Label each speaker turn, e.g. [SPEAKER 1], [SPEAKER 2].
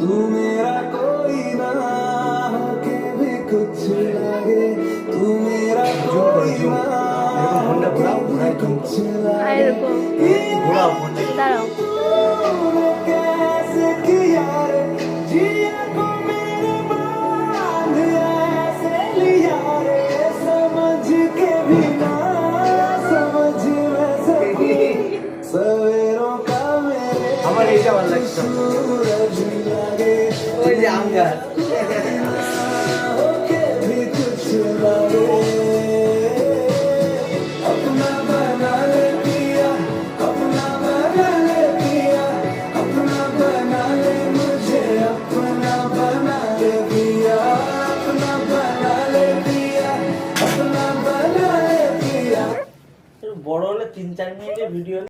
[SPEAKER 1] तू मेरा कोई ना हो के भी कुछ लगे तू मेरा कोई ना हो के भी कुछ लगे घोड़ा घोड़ा
[SPEAKER 2] আমার এইটা ভালো লাগছে। ওই যে আম বড় হলে তিন চার মিনিটের ভিডিও